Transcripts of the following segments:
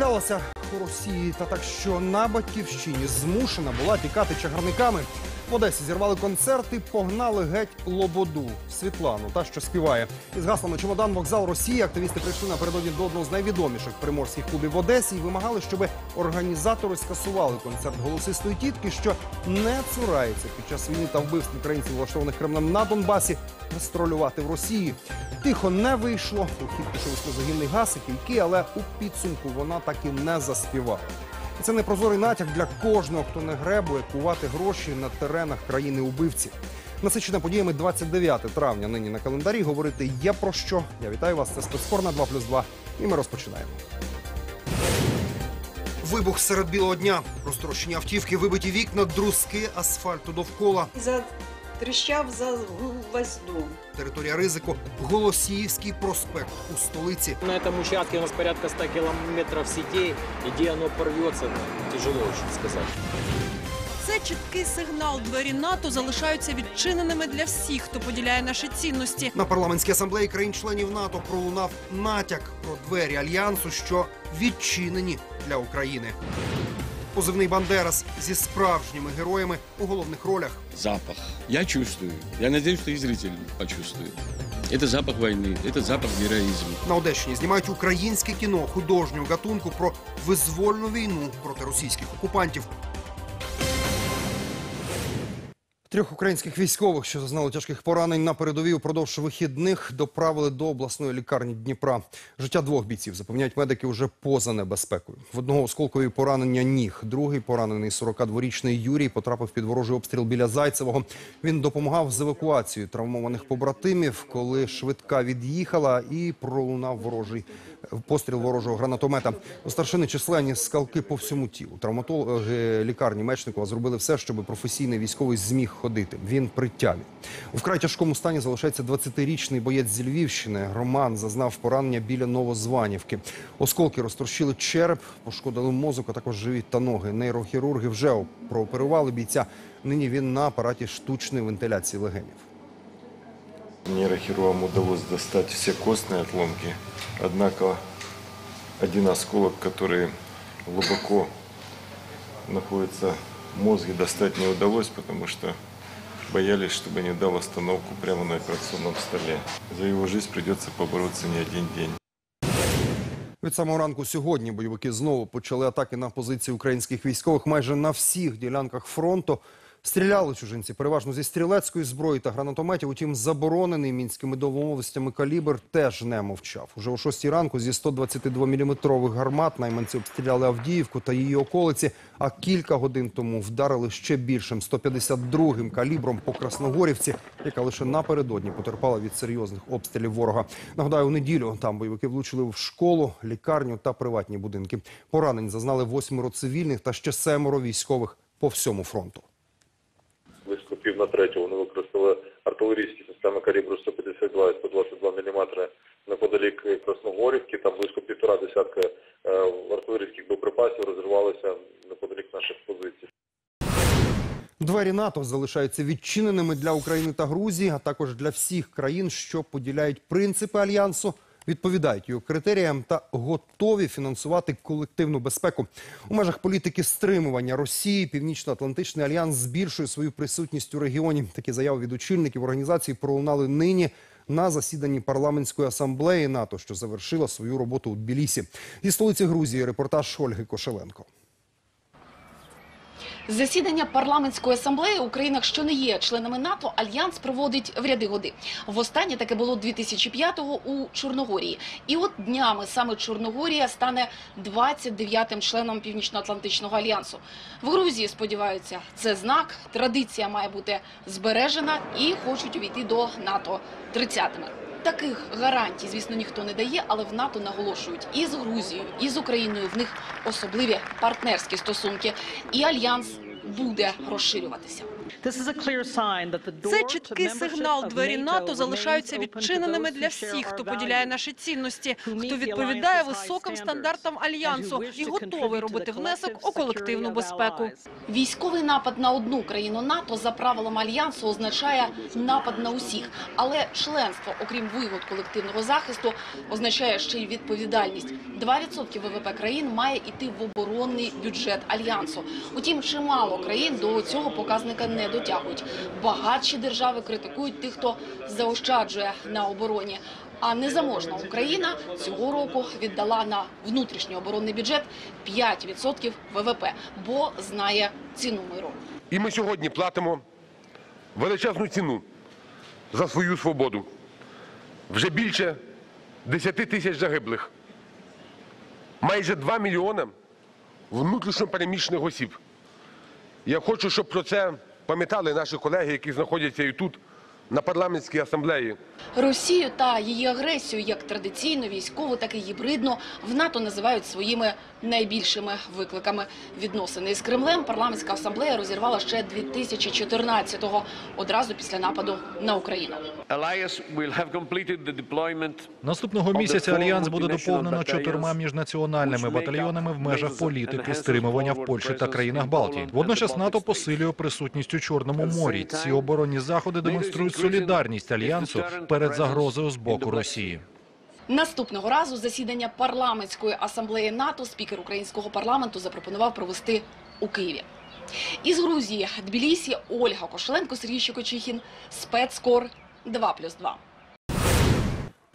То у Росії, та так що на батьківщині змушена була тікати чагарниками. В Одесі зірвали концерти, погнали геть Лободу Світлану, та що співає. Із гаслами чемодан вокзал Росії активісти прийшли напередодні до одного з найвідоміших приморських клубів в Одесі і вимагали, щоб організатори скасували концерт голосистої тітки, що не цурається під час війни та вбивств українців, влаштованих Кремлем на Донбасі, гастролювати в Росії. Тихо не вийшло. У хід пішов сльозогінний газ і кійки, але у підсумку вона так і не заспівала. І Це непрозорий натяк для кожного, хто не гребує кувати гроші на теренах країни убивці. Насичена подіями 29 травня. Нині на календарі говорити є про що. Я вітаю вас. Це спецкор на 2+,2. І ми розпочинаємо. Вибух серед білого дня. Розтрощені автівки, вибиті вікна, друзки асфальту довкола. Затріщав за весь дом. Територія ризику Голосіївський проспект у столиці. На этом участке у нас порядка 100 километров сетей, и где оно порвется, ну, тяжело очень сказать. Це чіткий сигнал. Двері НАТО залишаються відчиненими для всіх, хто поділяє наші цінності. На парламентській асамблеї країн-членів НАТО пролунав натяк про двері альянсу, що відчинені для України Позивний Бандерас зі справжніми героями у головних ролях. запах. Я чувствую. Я надеюсь, что и зритель почувствует. Это запах войны, это запах героизма. На Одещині знімають українське кіно художнього гатунку про визвольну війну проти російських окупантів. Трьох українських військових, що зазнали тяжких поранень на передовій упродовж вихідних, доправили до обласної лікарні Дніпра. Життя двох бійців запевняють медики вже поза небезпекою. В одного осколкові поранення ніг. Другий поранений 42-річний Юрій потрапив під ворожий обстріл біля Зайцевого. Він допомагав з евакуацією травмованих побратимів, коли швидка від'їхала і пролунав ворожий постріл ворожого гранатомета. У старшини численні скалки по всьому тілу. Травматологи лікарні Мечникова зробили все, щоб професійний військовий зміг ходити. Він при тямі. У вкрай тяжкому стані залишається 20-річний боєць зі Львівщини. Роман зазнав поранення біля Новозванівки. Осколки розтрощили череп, пошкодили мозок, а також живіт та ноги. Нейрохірурги вже прооперували бійця. Нині він на апараті штучної вентиляції легенів. Нейрохирургам удалось достать все костные отломки, однако один осколок, который глубоко находится в мозге, достать не удалось, потому что боялись, чтобы не дал остановку прямо на операционном столе. За его жизнь придется побороться не один день. Від самого ранку сьогодні бойовики знову почали атаки на позиції українських військових майже на всіх ділянках фронту. Стріляли чужинці переважно зі стрілецької зброї та гранатометів. Утім, заборонений мінськими домовленостями калібр теж не мовчав. Уже о 6 ранку зі 122-мм гармат найманці обстріляли Авдіївку та її околиці. А кілька годин тому вдарили ще більшим 152-м калібром по Красногорівці, яка лише напередодні потерпала від серйозних обстрілів ворога. Нагадаю, у неділю там бойовики влучили в школу, лікарню та приватні будинки. Поранень зазнали восьмеро цивільних та ще семеро військових по всьому фронту. близько пів на третю вони використали артилерійські системи калібру 152 і 122 мм неподалік Красногорівки. Там близько півтора десятка е, артилерійських боєприпасів розірвалися неподалік наших позицій. Двері НАТО залишаються відчиненими для України та Грузії, а також для всіх країн, що поділяють принципи альянсу, відповідають його критеріям та готові фінансувати колективну безпеку. У межах політики стримування Росії Північно-Атлантичний альянс збільшує свою присутність у регіоні. Такі заяви від очільників організації пролунали нині. На засіданні парламентської асамблеї НАТО, що завершила свою роботу у Тбілісі. Зі столиці Грузії репортаж Ольги Кошеленко. Засідання парламентської асамблеї у країнах, що не є членами НАТО, альянс проводить в ряди годи. Востаннє таке було 2005-го у Чорногорії. І от днями саме Чорногорія стане 29-м членом Північно-Атлантичного альянсу. В Грузії сподіваються, це знак. Традиція має бути збережена і хочуть увійти до НАТО 30-ми. Таких гарантій, звісно, ніхто не дає, але в НАТО наголошують і з Грузією, і з Україною. В них особливі партнерські стосунки. І альянс буде розширюватися. Це чіткий сигнал. Двері НАТО залишаються відчиненими для всіх, хто поділяє наші цінності, хто відповідає високим стандартам альянсу і готовий робити внесок у колективну безпеку. Військовий напад на одну країну НАТО за правилами альянсу означає напад на усіх. Але членство, окрім вигод колективного захисту, означає ще й відповідальність. 2% ВВП країн має йти в оборонний бюджет альянсу. Утім, чимало країн до цього показника не дотягують. Багатші держави критикують тих, хто заощаджує на обороні. А незаможна Україна цього року віддала на внутрішній оборонний бюджет 5% ВВП, бо знає ціну миру. І ми сьогодні платимо величезну ціну за свою свободу. Вже більше 10 тисяч загиблих, майже 2 мільйони внутрішньо переміщених осіб. Я хочу, щоб про це пам'ятали наші колеги, які знаходяться і тут, на парламентській асамблеї. Росію та її агресію, як традиційно військову, так і гібридну, в НАТО називають своїми найбільшими викликами. Відносини з Кремлем парламентська асамблея розірвала ще 2014-го, одразу після нападу на Україну. Наступного місяця альянс буде доповнено чотирма міжнаціональними батальйонами в межах політики стримування в Польщі та країнах Балтії. Водночас НАТО посилює присутність у Чорному морі. Ці оборонні заходи демонструють солідарність альянсу перед загрозою з боку Росії. Наступного разу засідання парламентської асамблеї НАТО спікер українського парламенту запропонував провести у Києві. Із Грузії Тбілісі Ольга Кошеленко, Сергій Щекочихін, спецкор 2+,2.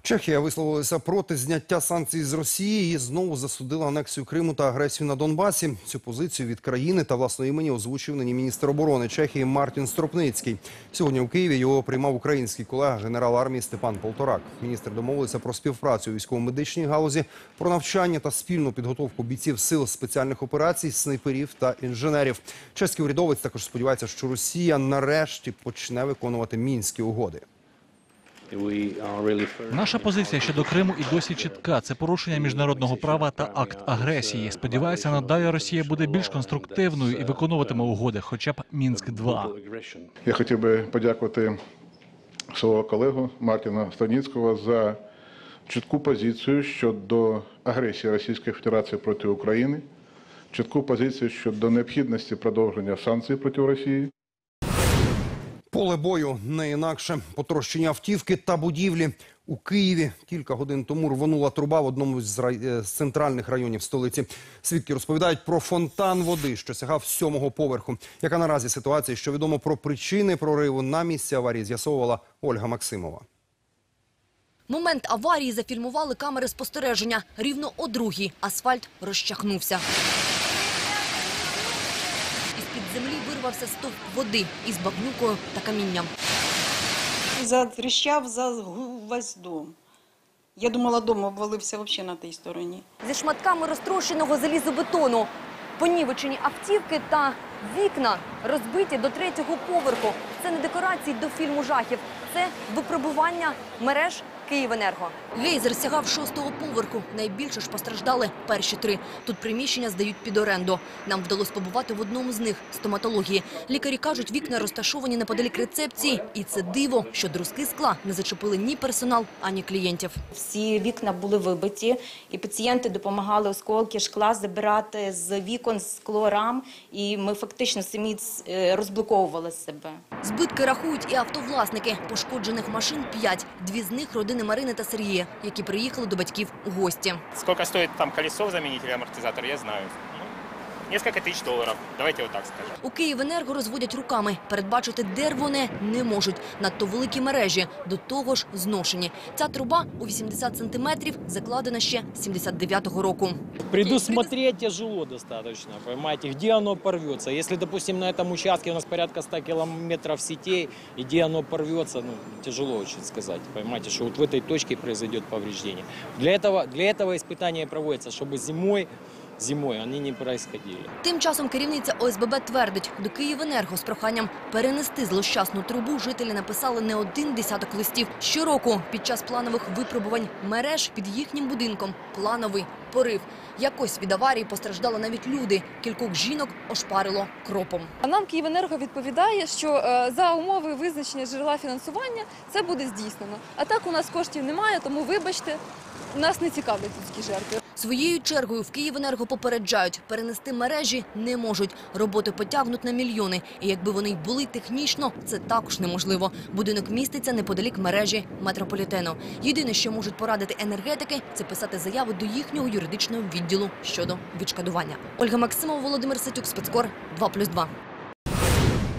Чехія висловилася проти зняття санкцій з Росії і знову засудила анексію Криму та агресію на Донбасі. Цю позицію від країни та власного імені озвучив нині міністр оборони Чехії Мартін Стропницький. Сьогодні у Києві його приймав український колега генерал армії Степан Полторак. Міністр домовився про співпрацю у військово-медичній галузі, про навчання та спільну підготовку бійців сил спеціальних операцій, снайперів та інженерів. Чеський урядовець також сподівається, що Росія нарешті почне виконувати мінські угоди. Наша позиція щодо Криму і досі чітка. Це порушення міжнародного права та акт агресії. Сподіваюся, надалі Росія буде більш конструктивною і виконуватиме угоди, хоча б Мінськ 2 Я хотів би подякувати свого колегу Мартіна Станіцького за чітку позицію щодо агресії Російської Федерації проти України, чітку позицію щодо необхідності продовження санкцій проти Росії. Поле бою не інакше. Потрощення автівки та будівлі. У Києві кілька годин тому рвонула труба в одному з, рай... е, з центральних районів столиці. Свідки розповідають про фонтан води, що сягав сьомого поверху. Яка наразі ситуація, що відомо про причини прориву на місці аварії, з'ясовувала Ольга Максимова. Момент аварії зафільмували камери спостереження. Рівно о другій асфальт розчахнувся. Вирвався стовп води із багнюкою та камінням. Затріщав за весь дом. Я думала, дом обвалився взагалі на тій стороні. Зі шматками розтрощеного залізобетону, понівечені автівки та вікна розбиті до третього поверху. Це не декорації до фільму жахів, це випробування мереж Київенерго. Гейзер сягав шостого поверху. Найбільше ж постраждали перші три. Тут приміщення здають під оренду. Нам вдалося побувати в одному з них стоматології. Лікарі кажуть, вікна розташовані неподалік рецепції, і це диво, що друзки скла не зачепили ні персонал, ані клієнтів. Всі вікна були вибиті, і пацієнти допомагали осколки шкла забирати з вікон склорам, і ми фактично самі е, розблоковували себе. Збитки рахують і автовласники. Пошкоджених машин п'ять. Дві з них родини Марини та Сергія, які приїхали до батьків у гості. Скільки стоїть там колесо замінити амортизатор, я знаю Ну, несколько тысяч долларов, давайте вот так скажем. У Київенерго розводять руками. Передбачити, де рвоне, не можуть. Надто великі мережі, до того ж зношені. Ця труба у 80 сантиметрів закладена ще з 79-го року. Предусмотреть тяжело достаточно, понимаете, где оно порвется. Если, допустим, на этом участке у нас порядка 100 километров сетей, и где оно порвется, ну, тяжело очень сказать, понимаете, что вот в этой точке произойдет повреждение. Для этого, для этого испытание проводится, чтобы зимой зимой, они не происходили. Тим часом керівниця ОСББ твердить, до Київенерго з проханням перенести злощасну трубу жителі написали не один десяток листів. Щороку під час планових випробувань мереж під їхнім будинком плановий порив. Якось від аварії постраждали навіть люди. Кількох жінок ошпарило кропом. А нам Київенерго відповідає, що е, за умови визначення джерела фінансування це буде здійснено. А так у нас коштів немає, тому вибачте, нас не цікавлять людські жертви. Своєю чергою в Київенерго попереджають, перенести мережі не можуть. Роботи потягнуть на мільйони. І якби вони й були технічно, це також неможливо. Будинок міститься неподалік мережі метрополітену. Єдине, що можуть порадити енергетики, це писати заяви до їхнього юридичного відділу щодо відшкодування. Ольга Максимова, Володимир Сатюк, спецкор 2+,2.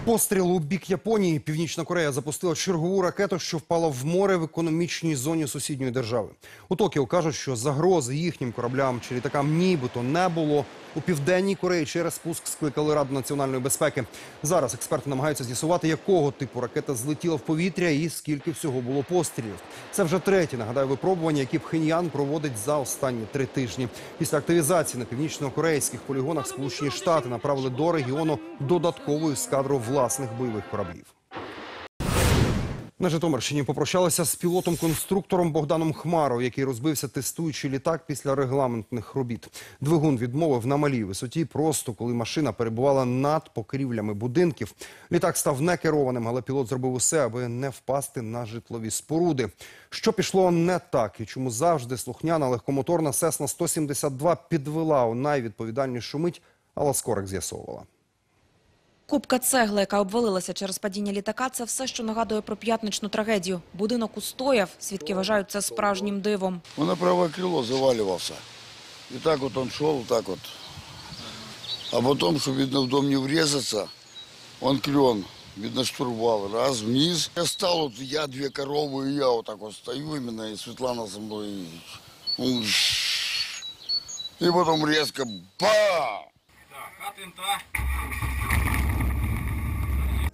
Постріл у бік Японії. Північна Корея запустила чергову ракету, що впала в море в економічній зоні сусідньої держави. У Токіо кажуть, що загрози їхнім кораблям чи літакам нібито не було. У південній Кореї через спуск скликали Раду національної безпеки. Зараз експерти намагаються з'ясувати, якого типу ракета злетіла в повітря і скільки всього було пострілів. Це вже третє, нагадаю, випробування, які Пхеньян проводить за останні три тижні. Після активізації на північно-корейських полігонах Сполучені Штати направили до регіону додаткову ескадру власних бойових кораблів. На Житомирщині попрощалися з пілотом-конструктором Богданом Хмаров, який розбився тестуючи літак після регламентних робіт. Двигун відмовив на малій висоті, просто коли машина перебувала над покрівлями будинків. Літак став некерованим, але пілот зробив усе, аби не впасти на житлові споруди. Що пішло не так і чому завжди слухняна легкомоторна Сесна 172 підвела у найвідповідальнішу мить, Алла Скорик з'ясовувала. Купка цегли, яка обвалилася через падіння літака, це все, що нагадує про п'ятничну трагедію. Будинок устояв, свідки вважають це справжнім дивом. Он на правое крыло заваливался. И так он шел, вот так вот. А потом, что видно, в дом не врезаться, он клен. Видно, штурвал. Раз, вниз. Я стал, вот я, две коровы, и я вот так вот стою именно, и Светлана со мной. И, он и потом резко ба!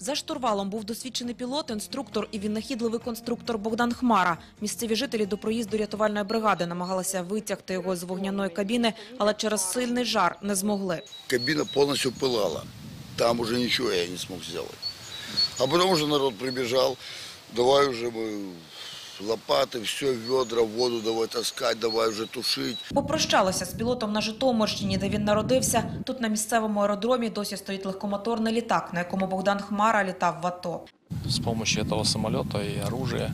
За штурвалом був досвідчений пілот, інструктор і винахідливий конструктор Богдан Хмара. Місцеві жителі до проїзду рятувальної бригади намагалися витягти його з вогняної кабіни, але через сильний жар не змогли. Кабіна повністю пилала. Там уже нічого я не смог зробити. А потім вже народ прибіжав. Давай вже мы лопаты, все, ведра, воду давай таскать, давай вже тушить. Попрощалися з пілотом на Житомирщині, де він народився. Тут на місцевому аеродромі досі стоїть легкомоторний літак, на якому Богдан Хмара літав в АТО. З допомогою цього самоліту і оружия,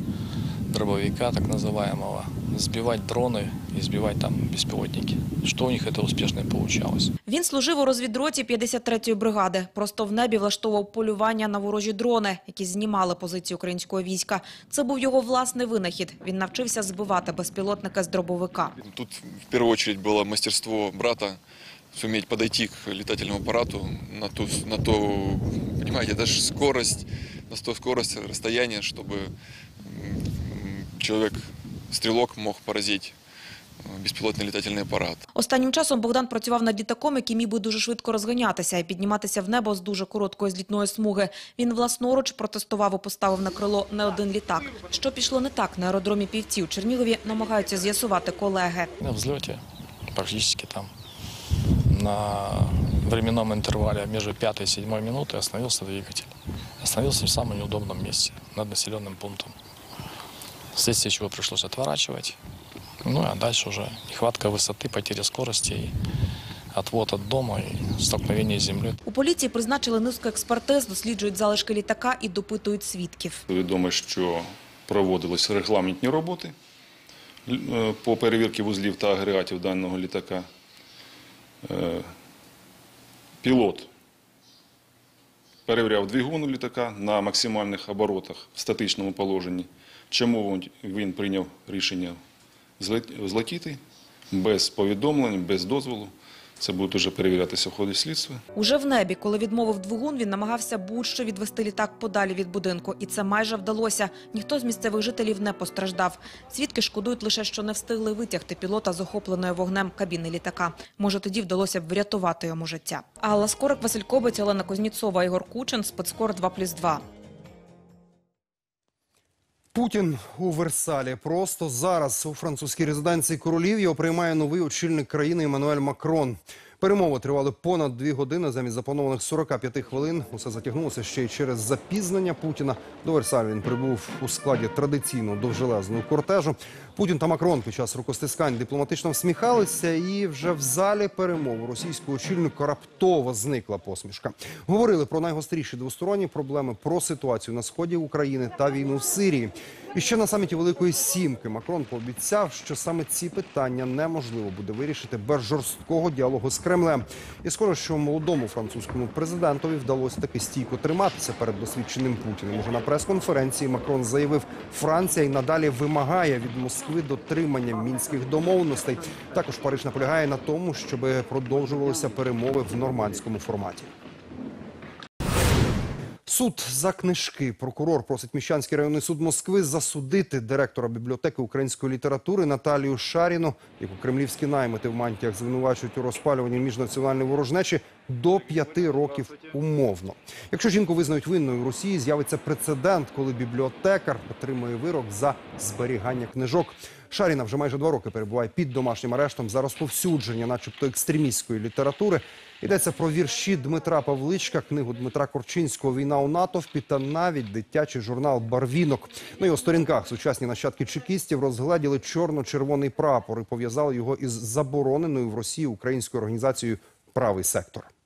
дробовика так называемого, сбивать дроны и сбивать там беспилотники. Что у них это успешно и получалось. Він служив у розвідроті 53-ї бригади. Просто в небі влаштовував полювання на ворожі дрони, які знімали позиції українського війська. Це був його власний винахід. Він навчився збивати безпілотника з дробовика. Тут в первую очередь было мастерство брата суметь подойти к летательному аппарату на ту, на то, понимаете, даже скорость, на то скорость, расстояние, чтобы м, человек, стрелок мог поразить э, беспилотный летательный аппарат. Останнім часом Богдан працював над літаком, який міг би дуже швидко розганятися і підніматися в небо з дуже короткої злітної смуги. Він власноруч протестував і поставив на крило не один літак. Що пішло не так на аеродромі Півці у Чернігові, намагаються з'ясувати колеги. На взлете, практически там, на временном интервале между пятой и седьмой минутой остановился двигатель. Остановился в самом неудобном месте, над населенным пунктом. Вследствие чего пришлось отворачивать. Ну а дальше уже нехватка высоты, потеря скорости, и отвод от дома и столкновение с землей. У поліції призначили низку експертиз, досліджують залишки літака і допитують свідків. Відомо, що проводились регламентні роботи е, по перевірці вузлів та агрегатів даного літака. Е, Пілот перевіряв двигун літака на максимальних оборотах в статичному положенні. Чому він- прийняв рішення злетіти без повідомлень, без дозволу. Це буде вже перевірятися в ході слідства. Уже в небі, коли відмовив двигун, він намагався будь-що відвести літак подалі від будинку. І це майже вдалося. Ніхто з місцевих жителів не постраждав. Свідки шкодують лише, що не встигли витягти пілота з охопленої вогнем кабіни літака. Може, тоді вдалося б врятувати йому життя. Алла Скорик, Василь Кобець, Олена Кузніцова, Ігор Кучин, спецкор 2+,2. Путін у Версалі. Просто зараз у французькій резиденції королів його приймає новий очільник країни Еммануель Макрон. Перемови тривали понад дві години замість запланованих 45 хвилин. Усе затягнулося ще й через запізнення Путіна. До Версалю він прибув у складі традиційного довжелезного кортежу. Путін та Макрон під час рукостискань дипломатично всміхалися, і вже в залі перемов російського очільника раптово зникла посмішка. Говорили про найгостріші двосторонні проблеми, про ситуацію на сході України та війну в Сирії. І ще на саміті Великої Сімки Макрон пообіцяв, що саме ці питання неможливо буде вирішити без жорсткого діалогу з Кремлем. І скоро, що молодому французькому президентові вдалося таки стійко триматися перед досвідченим Путіним. Уже на прес-конференції Макрон заявив, Франція й надалі вимагає від Москви дотримання мінських домовленостей. Також Париж наполягає на тому, щоб продовжувалися перемови в нормандському форматі. Суд за книжки. Прокурор просить Міщанський районний суд Москви засудити директора бібліотеки української літератури Наталію Шаріну, яку кремлівські наймити в мантіях звинувачують у розпалюванні міжнаціональної ворожнечі до п'яти років умовно. Якщо жінку визнають винною в Росії, з'явиться прецедент, коли бібліотекар отримує вирок за зберігання книжок. Шаріна вже майже два роки перебуває під домашнім арештом за розповсюдження, начебто, екстремістської літератури. Йдеться про вірші Дмитра Павличка, книгу Дмитра Корчинського Війна у натовпі та навіть дитячий журнал Барвінок. На його сторінках сучасні нащадки чекістів розгледіли чорно-червоний прапор і пов'язали його із забороненою в Росії українською організацією Правий сектор.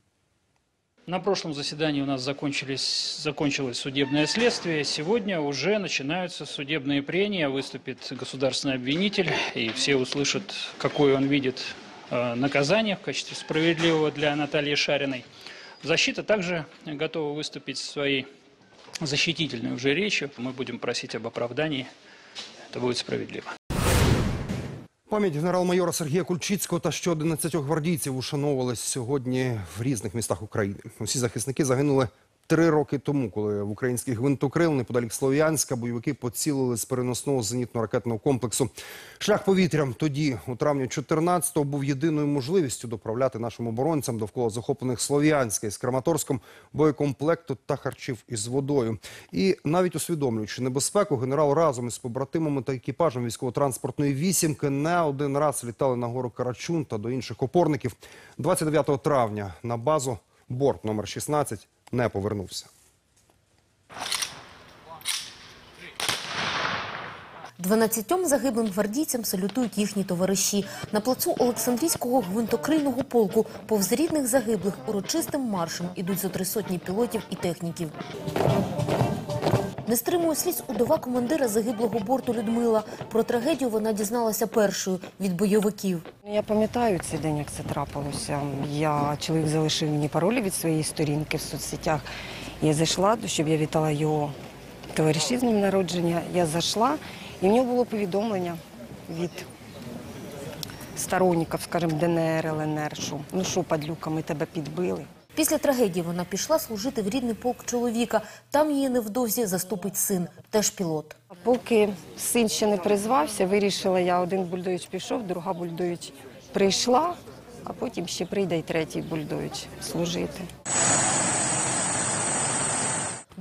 На прошлом заседании у нас закончились, закончилось судебное следствие. Сегодня уже начинаются судебные прения. Выступит государственный обвинитель, и все услышат, какое он видит э, наказание в качестве справедливого для Натальи Шариной. Защита также готова выступить своей защитительной уже речью. Мы будем просить об оправдании. Это будет справедливо. Пам'ять генерал-майора Сергія Кульчицького та ще 11 гвардійців ушановувались сьогодні в різних містах України. Усі захисники загинули три роки тому, коли в український гвинтокрил неподалік Слов'янська бойовики поцілили з переносного зенітно-ракетного комплексу. Шлях повітрям тоді, у травні 14-го, був єдиною можливістю доправляти нашим оборонцям довкола захоплених Слов'янська із Краматорськом боєкомплекту та харчів із водою. І навіть усвідомлюючи небезпеку, генерал разом із побратимами та екіпажем військово-транспортної вісімки не один раз літали на гору Карачун та до інших опорників. 29 травня на базу борт номер 16 не повернувся. Дванадцятьом загиблим гвардійцям салютують їхні товариші. На плацу Олександрійського гвинтокрильного полку повз рідних загиблих урочистим маршем ідуть зо три сотні пілотів і техніків. Не стримує сліз удова командира загиблого борту Людмила. Про трагедію вона дізналася першою від бойовиків. Я пам'ятаю цей день, як це трапилося. Я чоловік залишив мені паролі від своєї сторінки в соцсетях. Я зайшла, щоб я вітала його товаришів з ним народження. Я зайшла, і в нього було повідомлення від сторонників, скажімо, ДНР, ЛНР, що ну що, падлюка, ми тебе підбили. Після трагедії вона пішла служити в рідний полк чоловіка. Там її невдовзі заступить син, теж пілот. Поки син ще не призвався, вирішила я, один бульдович пішов, друга бульдович прийшла, а потім ще прийде й третій бульдович служити.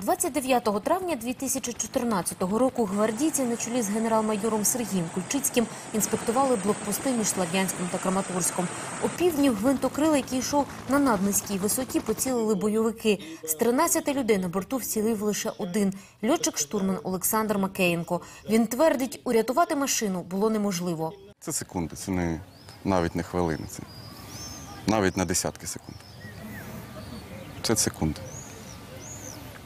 29 травня 2014 року гвардійці на чолі з генерал-майором Сергієм Кульчицьким інспектували блокпости між Слав'янськом та Краматорськом. У півдні в гвинтокрила, який йшов на наднизькій висоті, поцілили бойовики. З 13 людей на борту вцілив лише один – льотчик-штурман Олександр Макеєнко. Він твердить, урятувати машину було неможливо. Це секунди, це не навіть не хвилини. Це навіть на десятки секунд. Це секунди.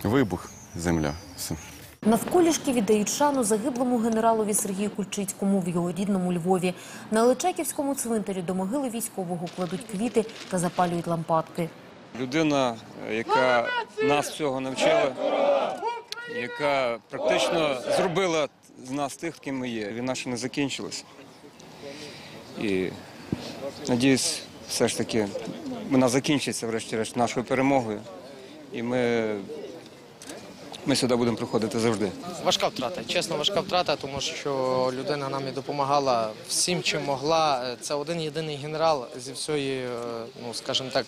Вибух, земля. Все. Навколішки віддають шану загиблому генералові Сергію Кульчицькому в його рідному Львові. На Личаківському цвинтарі до могили військового кладуть квіти та запалюють лампадки. Людина, яка нас всього навчила, яка практично зробила з нас тих, ким ми є. Війна ще не закінчилась. І надіюсь, все ж таки вона закінчиться, врешті-решт, нашою перемогою. І ми, ми сюди будемо приходити завжди. Важка втрата, чесно, важка втрата, тому що людина нам і допомагала всім, чим могла. Це один єдиний генерал зі всієї, е, ну скажімо так,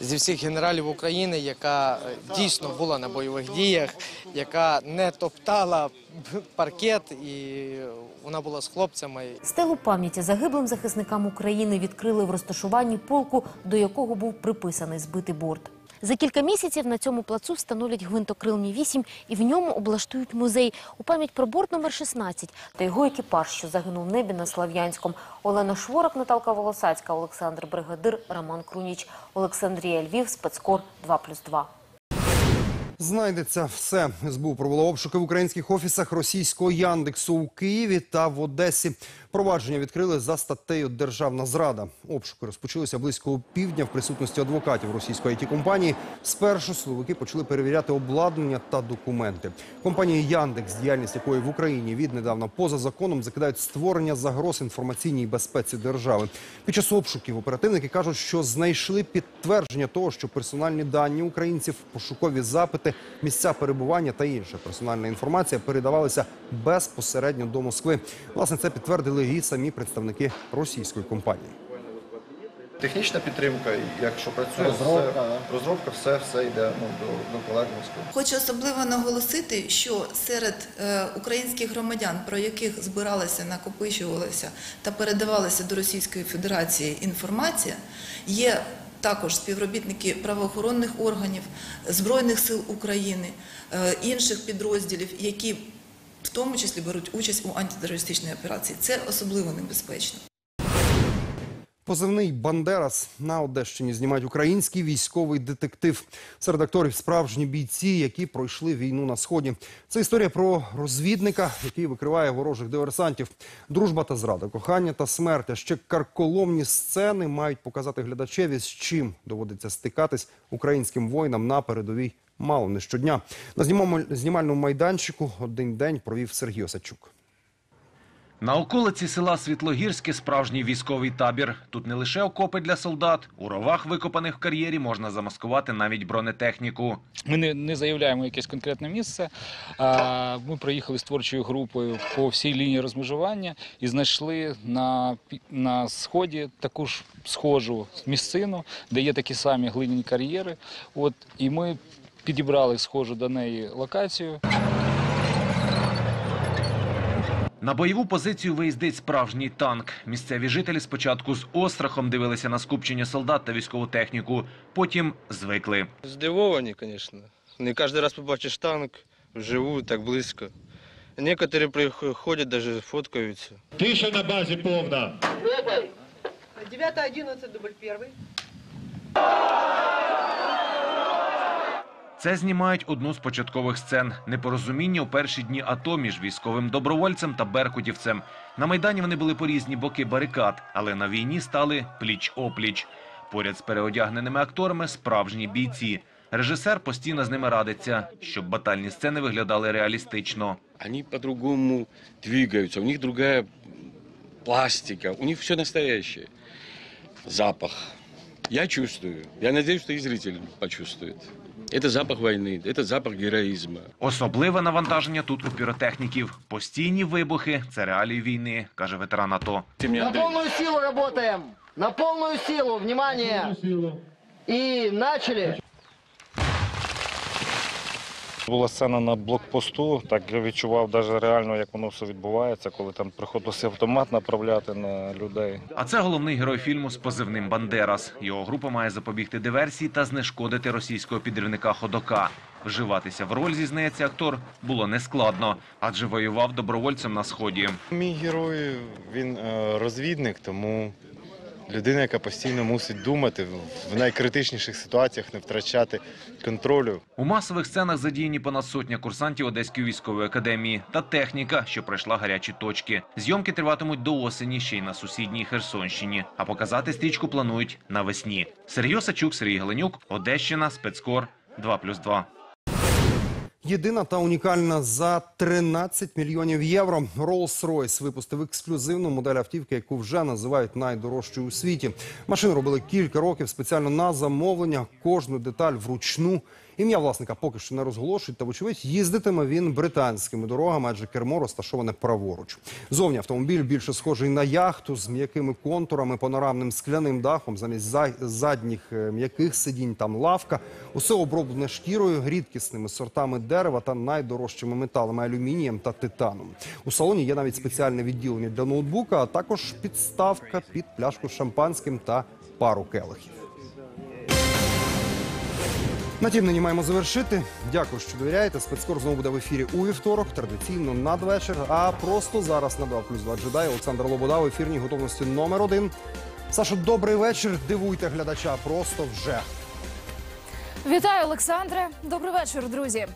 зі всіх генералів України, яка е, дійсно була на бойових діях, яка не топтала паркет, і вона була з хлопцями. Стелу пам'яті загиблим захисникам України відкрили в розташуванні полку, до якого був приписаний збитий борт. За кілька місяців на цьому плацу встановлять гвинтокрил Мі-8 і в ньому облаштують музей у пам'ять про борт номер 16 та його екіпаж, що загинув в небі на Слав'янському. Олена Шворак, Наталка Волосацька, Олександр Бригадир, Роман Круніч, Олександрія Львів, спецкор 2+,2. Знайдеться все. СБУ провело обшуки в українських офісах російського Яндексу у Києві та в Одесі. Провадження відкрили за статтею Державна зрада. Обшуки розпочалися близько півдня в присутності адвокатів російської it компанії. Спершу силовики почали перевіряти обладнання та документи. Компанія Яндекс, діяльність якої в Україні віднедавна поза законом закидають створення загроз інформаційній безпеці держави. Під час обшуків оперативники кажуть, що знайшли підтвердження того, що персональні дані українців, пошукові запити, місця перебування та інша персональна інформація передавалися безпосередньо до Москви. Власне, це підтвердили і самі представники російської компанії. Технічна підтримка, якщо працює, розробка, все, розробка все, все йде ну, до, до колег Москви. Хочу особливо наголосити, що серед е, українських громадян, про яких збиралася, накопичувалася та передавалася до Російської Федерації інформація, є також співробітники правоохоронних органів, Збройних сил України, е, інших підрозділів, які в тому числі беруть участь у антитерористичній операції. Це особливо небезпечно. Позивний Бандерас на Одещині знімають український військовий детектив. Серед акторів справжні бійці, які пройшли війну на сході. Це історія про розвідника, який викриває ворожих диверсантів. Дружба та зрада, кохання та смерть. А ще карколомні сцени мають показати глядачеві, з чим доводиться стикатись українським воїнам на передовій мало не щодня. На знімальному- майданчику один день провів Сергій Осадчук. На околиці села Світлогірське справжній військовий табір. Тут не лише окопи для солдат. У ровах, викопаних в кар'єрі, можна замаскувати навіть бронетехніку. Ми не, не заявляємо якесь конкретне місце. А ми проїхали з творчою групою по всій лінії розмежування і знайшли на, на сході таку ж схожу місцину, де є такі самі глиняні кар'єри. От, і ми підібрали схожу до неї локацію. На бойову позицію виїздить справжній танк. Місцеві жителі спочатку з острахом дивилися на скупчення солдат та військову техніку. Потім звикли. Здивовані, звісно. Не кожен раз побачиш танк вживу, так близько. Некоторі приходять, навіть фоткаються. Тиша на базі повна. 9-11, дубль первый. Це знімають одну з початкових сцен непорозуміння у перші дні АТО між військовим добровольцем та беркутівцем. На майдані вони були по різні боки барикад, але на війні стали пліч опліч. Поряд з переодягненими акторами справжні бійці. Режисер постійно з ними радиться, щоб батальні сцени виглядали реалістично. Они по-другому двигаются, у них другая пластика, у них все настоящее. Запах. Я чувствую. Я надеюсь, что и зритель почувствует. Это запах войны, это запах героизма. Особливе навантаження тут у піротехніків. Постійні вибухи це реалії війни, каже ветеран АТО. На полную силу работаем! На полную силу! Внимание! И начали! Була сцена на блокпосту, так я відчував даже реально, як воно все відбувається, коли там приходилося автомат направляти на людей. А це головний герой фільму з позивним Бандерас. Його група має запобігти диверсії та знешкодити російського підривника Ходока. Вживатися в роль, зізнається актор, було нескладно, адже воював добровольцем на сході. Мій герой він е, розвідник, тому людина, яка постійно мусить думати в найкритичніших ситуаціях, не втрачати контролю. У масових сценах задіяні понад сотня курсантів Одеської військової академії та техніка, що пройшла гарячі точки. Зйомки триватимуть до осені ще й на сусідній Херсонщині. А показати стрічку планують навесні. Сергій Осачук, Сергій Галенюк, Одещина, спецкор 2+,2. Єдина та унікальна за 13 мільйонів євро. Rolls-Royce випустив ексклюзивну модель автівки, яку вже називають найдорожчою у світі. Машину робили кілька років спеціально на замовлення. Кожну деталь вручну. Ім'я власника поки що не розголошують, та вочевидь їздитиме він британськими дорогами, адже кермо розташоване праворуч. Зовні автомобіль більше схожий на яхту з м'якими контурами, панорамним скляним дахом. Замість задніх е, м'яких сидінь там лавка. Усе оброблене шкірою, рідкісними сортами дерева та найдорожчими металами алюмінієм та титаном. У салоні є навіть спеціальне відділення для ноутбука, а також підставка під пляшку з шампанським та пару келихів. На тім нині маємо завершити. Дякую, що довіряєте. Спецкор знову буде в ефірі у вівторок, традиційно надвечір. А просто зараз на 2 плюс 2 джедай Олександр Лобода в ефірній готовності номер один. Сашо, добрий вечір. Дивуйте глядача просто вже. Вітаю, Олександре. Добрий вечір, друзі.